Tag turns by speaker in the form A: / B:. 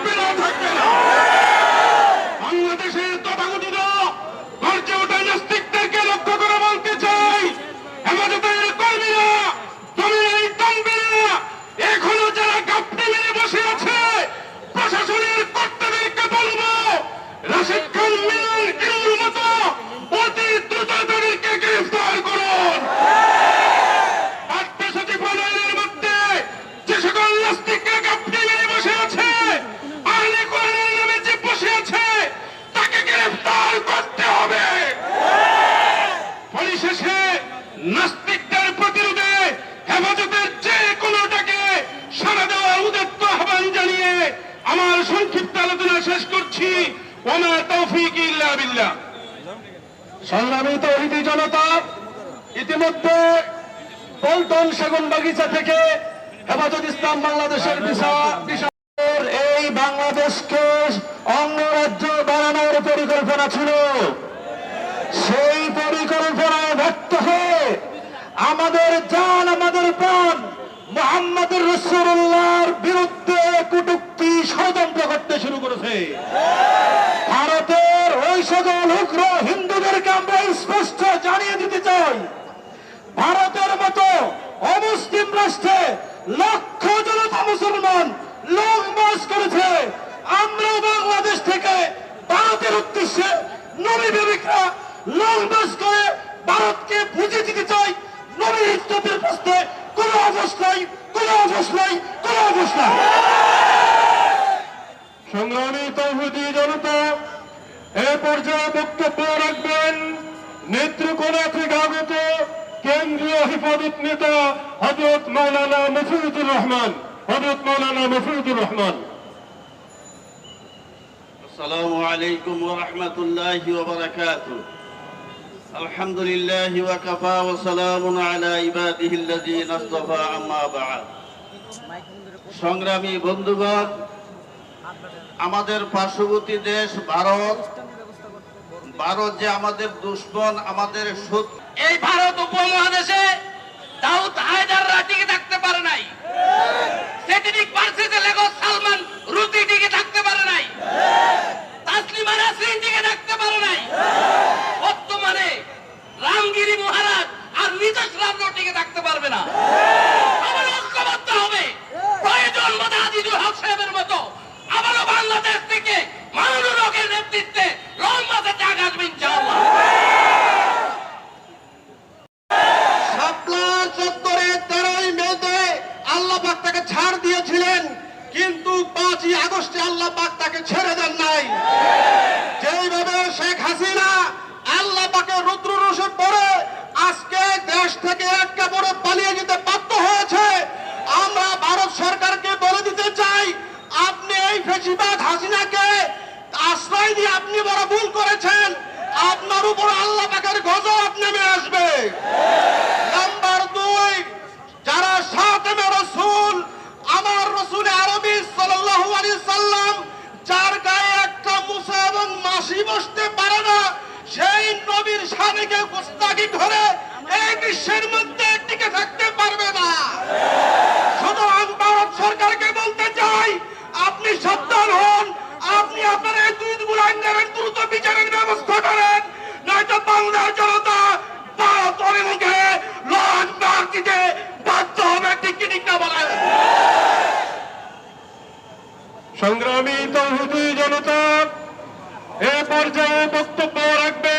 A: থাকবে না থাকবে না নাস্তিকদের প্রতিরোধে হেফাজতের যে কোনোটাকে সারা দেওয়ার উদাত্ত আহ্বান জানিয়ে আমার সংক্ষিপ্ত আলোচনা শেষ করছি। ওমা তৌফিক ইল্লা
B: সংগ্রামী তৌহিদি জনতা, ইতিমধ্যে পল্টন সেগুন বাগিচা থেকে হেফাজত ইসলাম বাংলাদেশের বিশা- বিশাল এই বাংলাদেশকে আমাদের জান, আমাদের প্রাণ মোহাম্মদ রসুল্লাহর বিরুদ্ধে কুটুক্তি ষড়যন্ত্র করতে শুরু করেছে। ভারতের ওই সকল উগ্র হিন্দুদেরকে আমরা স্পষ্ট জানিয়ে দিতে চাই, ভারতের মতো অমুসলিম রাষ্ট্রে লক্ষ জনতা মুসলমান লং মার্চ করেছে। আমরা বাংলাদেশ থেকে ভারতের উদ্দেশ্যে নবী প্রেমিকরা লং মার্চ করে ভারতকে বুঝিয়ে দিতে চাই। নবীর ইজ্জতের প্রশ্নে কোনো অবশ কোনো অবশ কোনো অবশ সংগ্রামী তৌহদি জনতা এ পর্যায়ে বক্তব্য রাখবেন নেত্রকোনা থেকে আগত কেন্দ্রীয় হেফাজত নেতা হজরত মৌলানা মফিজুর রহমান হজরত মৌলানা মফিজুর রহমান।
C: আসসালামু আলাইকুম ওয়া রাহমাতুল্লাহি ওয়া বারাকাতুহু। الحمد لله وكفى وسلام على عباده الذين اصطفى أما بعد সংগ্রামী বন্ধুগণ আমাদের পার্শ্ববর্তী দেশ ভারত ভারত যে আমাদের দুশ্মন আমাদের শত্রু
D: এই ভারত উপমহাদেশে দাউদ হায়দাররা টিকে
B: ছাড় দিয়েছিলেন, কিন্তু পাঁচই আগস্টে আল্লাহ পাক তাকে ছেড়ে দেন নাই। যেইভাবে শেখ হাসিনা আল্লাহ পাকে রুদ্র রসে পড়ে আজকে দেশ থেকে এক কাপড়ে পালিয়ে যেতে বাধ্য হয়েছে, আমরা ভারত সরকারকে বলে দিতে চাই, আপনি এই ফেসিবাদ হাসিনাকে আশ্রয় দিয়ে আপনি বড় ভুল করেছেন, আপনার উপর আল্লাহ পাকের গজব নেমে আসবে। যার গায়ে একটা মুসা এবং মাসি বসতে পারে না, সেই নবীর স্বামীকে গুস্তাকি ধরে এই বিশ্বের মধ্যে টিকে থাকতে সংগ্রামী তৌহদী জনতা এ পর্যায়ে বক্তব্য রাখবে